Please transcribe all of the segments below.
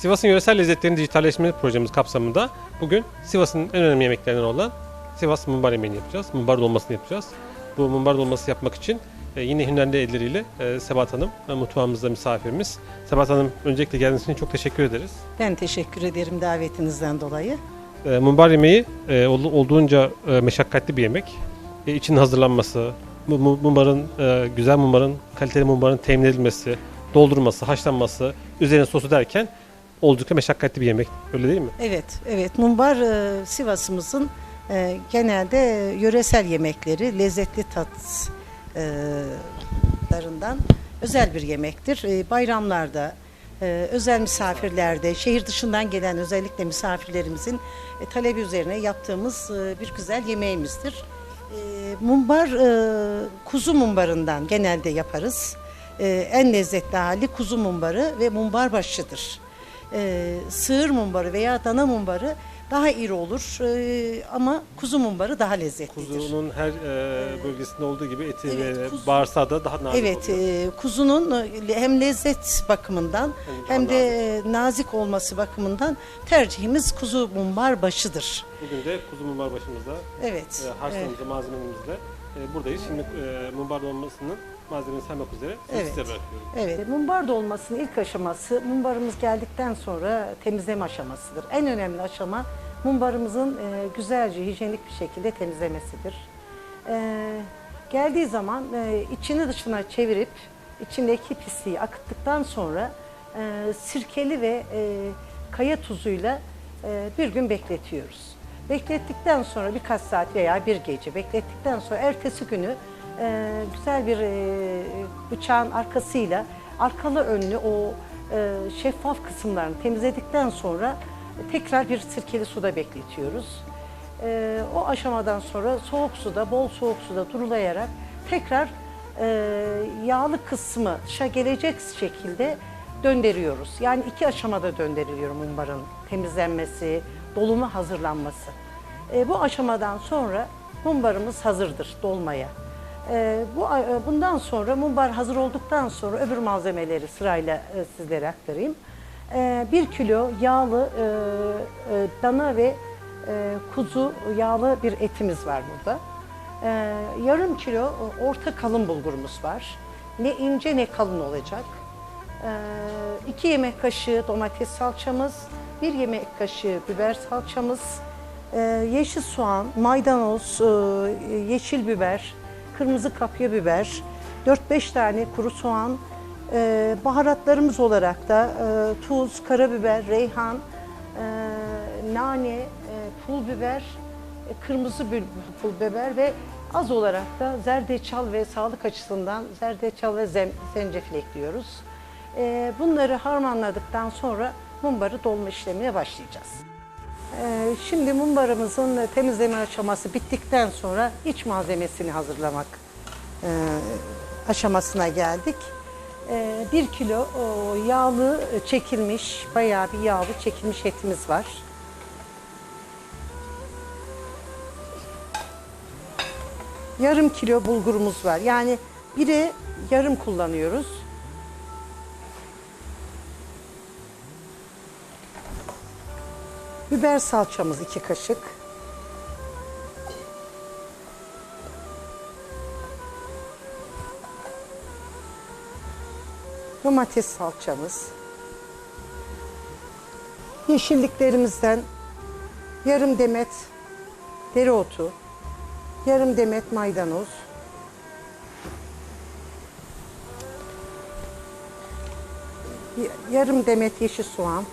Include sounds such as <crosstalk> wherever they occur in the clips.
Sivas'ın yöresel lezzetlerini dijitalleştirme projemiz kapsamında bugün Sivas'ın en önemli yemeklerinden olan Sivas mumbar yemeğini yapacağız. Mumbar dolmasını yapacağız. Bu mumbar dolması yapmak için e, yine hünerli elleriyle e, Sebat Hanım mutfağımızda misafirimiz. Sebat Hanım öncelikle geldiğiniz için çok teşekkür ederiz. Ben teşekkür ederim davetinizden dolayı. E, mumbar yemeği ol- olduğunca meşakkatli bir yemek. E, için hazırlanması, mumbarın, güzel mumbarın, kaliteli mumbarın temin edilmesi, doldurması, haşlanması, üzerine sosu derken oldukça meşakkatli bir yemek. Öyle değil mi? Evet, evet. Mumbar e, Sivas'ımızın e, genelde yöresel yemekleri, lezzetli tatlarından özel bir yemektir. E, bayramlarda, e, özel misafirlerde, şehir dışından gelen özellikle misafirlerimizin e, talebi üzerine yaptığımız e, bir güzel yemeğimizdir. E, mumbar, e, kuzu mumbarından genelde yaparız. E, en lezzetli hali kuzu mumbarı ve mumbar başıdır. E, sığır mumbarı veya dana mumbarı daha iri olur e, ama kuzu mumbarı daha lezzetlidir. Kuzunun her e, bölgesinde olduğu gibi eti Evet, ve kuzu- bağırsağı da daha nazik Evet, oluyor. e, kuzunun e, hem lezzet bakımından daha hem de e, nazik olması bakımından tercihimiz kuzu mumbar başıdır. Bugün de kuzu mumbar başımızda Evet. e, harçlığımızla, malzememizle e, buradayız. Şimdi e, mumbar dolmasının malzemesini saymak üzere Evet. size bırakıyorum. Evet, mumbar dolmasının ilk aşaması mumbarımız geldikten sonra temizleme aşamasıdır. En önemli aşama mumbarımızın e, güzelce hijyenik bir şekilde temizlemesidir. E, geldiği zaman e, içini dışına çevirip içindeki pisliği akıttıktan sonra e, sirkeli ve e, kaya tuzuyla e, bir gün bekletiyoruz. Beklettikten sonra birkaç saat veya bir gece beklettikten sonra ertesi günü e, güzel bir e, bıçağın arkasıyla arkalı önlü o e, şeffaf kısımlarını temizledikten sonra tekrar bir sirkeli suda bekletiyoruz. E, o aşamadan sonra soğuk suda, bol soğuk suda durulayarak tekrar e, yağlı kısmı dışa gelecek şekilde döndürüyoruz. Yani iki aşamada döndürülüyor mumbarın temizlenmesi, doluma hazırlanması. E, bu aşamadan sonra mumbarımız hazırdır dolmaya. E, bu bundan sonra mumbar hazır olduktan sonra öbür malzemeleri sırayla e, sizlere aktarayım. E, bir kilo yağlı e, e, dana ve e, kuzu yağlı bir etimiz var burada. E, yarım kilo e, orta kalın bulgurumuz var. Ne ince ne kalın olacak. 2 yemek kaşığı domates salçamız, 1 yemek kaşığı biber salçamız, e, yeşil soğan, maydanoz, e, yeşil biber, kırmızı kapya biber, 4-5 tane kuru soğan, e, baharatlarımız olarak da e, tuz, karabiber, reyhan, e, nane, e, pul biber, e, kırmızı pul biber ve az olarak da zerdeçal ve sağlık açısından zerdeçal ve zem- zencefil ekliyoruz. E, Bunları harmanladıktan sonra mumbarı dolma işlemine başlayacağız. E, Şimdi mumbarımızın temizleme aşaması bittikten sonra iç malzemesini hazırlamak e, aşamasına geldik. E, Bir kilo yağlı çekilmiş, bayağı bir yağlı çekilmiş etimiz var. Yarım kilo bulgurumuz var. Yani biri yarım kullanıyoruz. Biber salçamız iki kaşık. Domates salçamız. Yeşilliklerimizden yarım demet dereotu, yarım demet maydanoz, yarım demet yeşil soğan,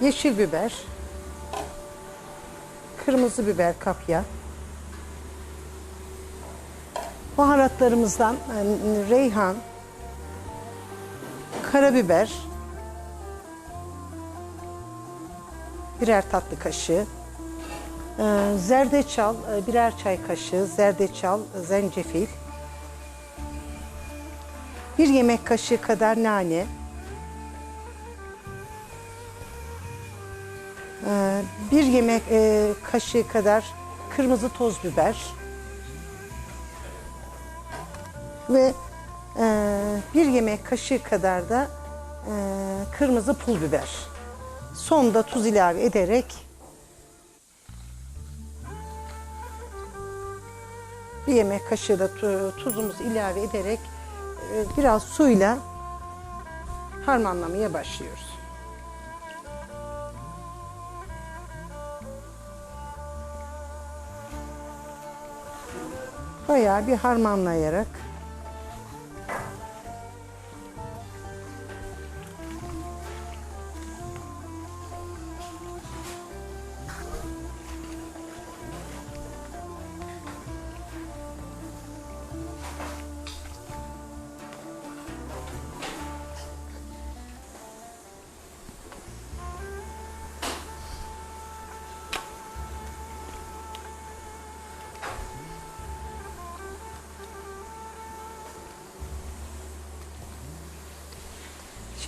yeşil biber, kırmızı biber kapya, baharatlarımızdan e, reyhan, karabiber, birer tatlı kaşığı, e, zerdeçal e, birer çay kaşığı, zerdeçal, zencefil, bir yemek kaşığı kadar nane, e, bir yemek e, kaşığı kadar kırmızı toz biber ve bir yemek kaşığı kadar da e, kırmızı pul biber. Sonda tuz ilave ederek bir yemek kaşığı da tu- tuzumuzu ilave ederek e, biraz suyla harmanlamaya başlıyoruz. Bayağı bir harmanlayarak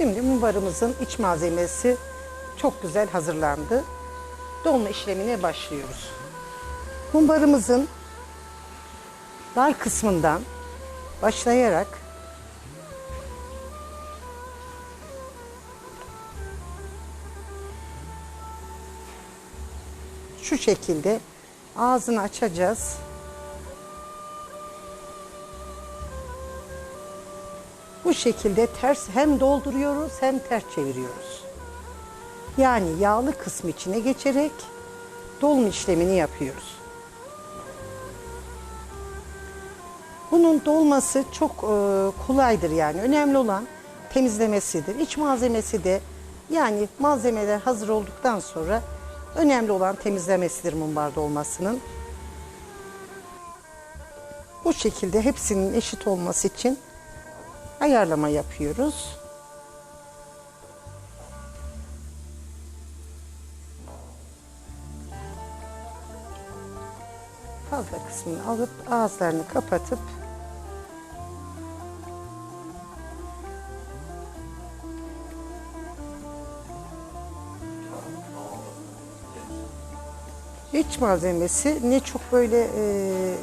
Şimdi mumbarımızın iç malzemesi çok güzel hazırlandı. Dolma işlemine başlıyoruz. Mumbarımızın dar kısmından başlayarak şu şekilde ağzını açacağız. Bu şekilde ters hem dolduruyoruz hem ters çeviriyoruz. Yani yağlı kısmı içine geçerek dolma işlemini yapıyoruz. Bunun dolması çok e, kolaydır yani. Önemli olan temizlemesidir. İç malzemesi de yani malzemeler hazır olduktan sonra önemli olan temizlemesidir mumbar dolmasının. Bu şekilde hepsinin eşit olması için ayarlama yapıyoruz. Fazla kısmını alıp ağızlarını kapatıp iç malzemesi ne çok böyle e,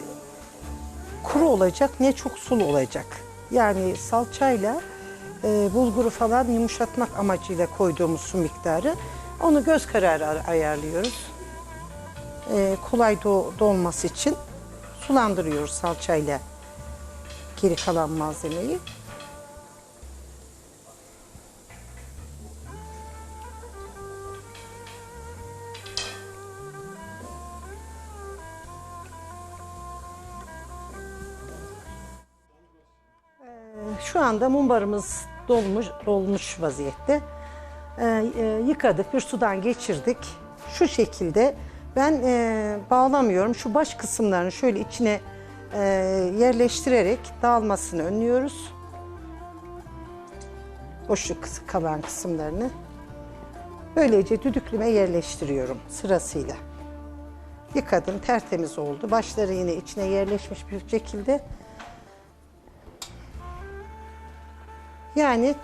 kuru olacak ne çok sulu olacak. Yani salçayla e, bulguru falan yumuşatmak amacıyla koyduğumuz su miktarı onu göz kararı ay- ayarlıyoruz. E, kolay do- dolması için sulandırıyoruz salçayla geri kalan malzemeyi. Şu anda mumbarımız dolmuş dolmuş vaziyette. Ee, e, yıkadık, bir sudan geçirdik. Şu şekilde ben e, bağlamıyorum. Şu baş kısımlarını şöyle içine e, yerleştirerek dağılmasını önlüyoruz. Boşluk kalan kısımlarını. Böylece düdüklüme yerleştiriyorum sırasıyla. Yıkadım, tertemiz oldu. Başları yine içine yerleşmiş bir şekilde. Yani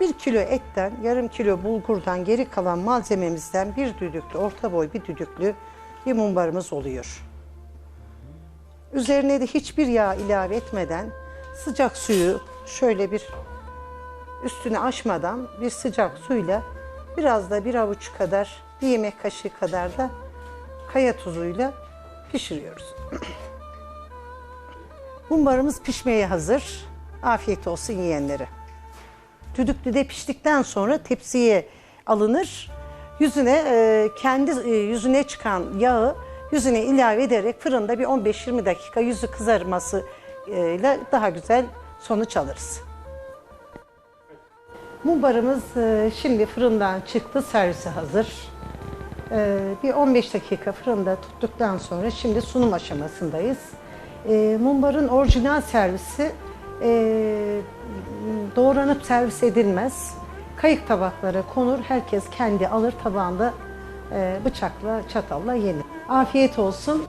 bir kilo etten, yarım kilo bulgurdan geri kalan malzememizden bir düdüklü, orta boy bir düdüklü bir mumbarımız oluyor. Üzerine de hiçbir yağ ilave etmeden sıcak suyu şöyle bir üstüne açmadan bir sıcak suyla biraz da bir avuç kadar, bir yemek kaşığı kadar da kaya tuzuyla pişiriyoruz. <clears throat> Mumbarımız pişmeye hazır. Afiyet olsun yiyenlere. Düdüklüde piştikten sonra tepsiye alınır. Yüzüne e, kendi e, yüzüne çıkan yağı yüzüne ilave ederek fırında bir 15-20 dakika yüzü kızarması e, ile daha güzel sonuç alırız. Mumbarımız e, şimdi fırından çıktı, servise hazır. E, bir 15 dakika fırında tuttuktan sonra şimdi sunum aşamasındayız. Mumbarın orijinal servisi doğranıp servis edilmez. Kayık tabaklara konur, herkes kendi alır tabağında e, bıçakla, çatalla yenir. Afiyet olsun.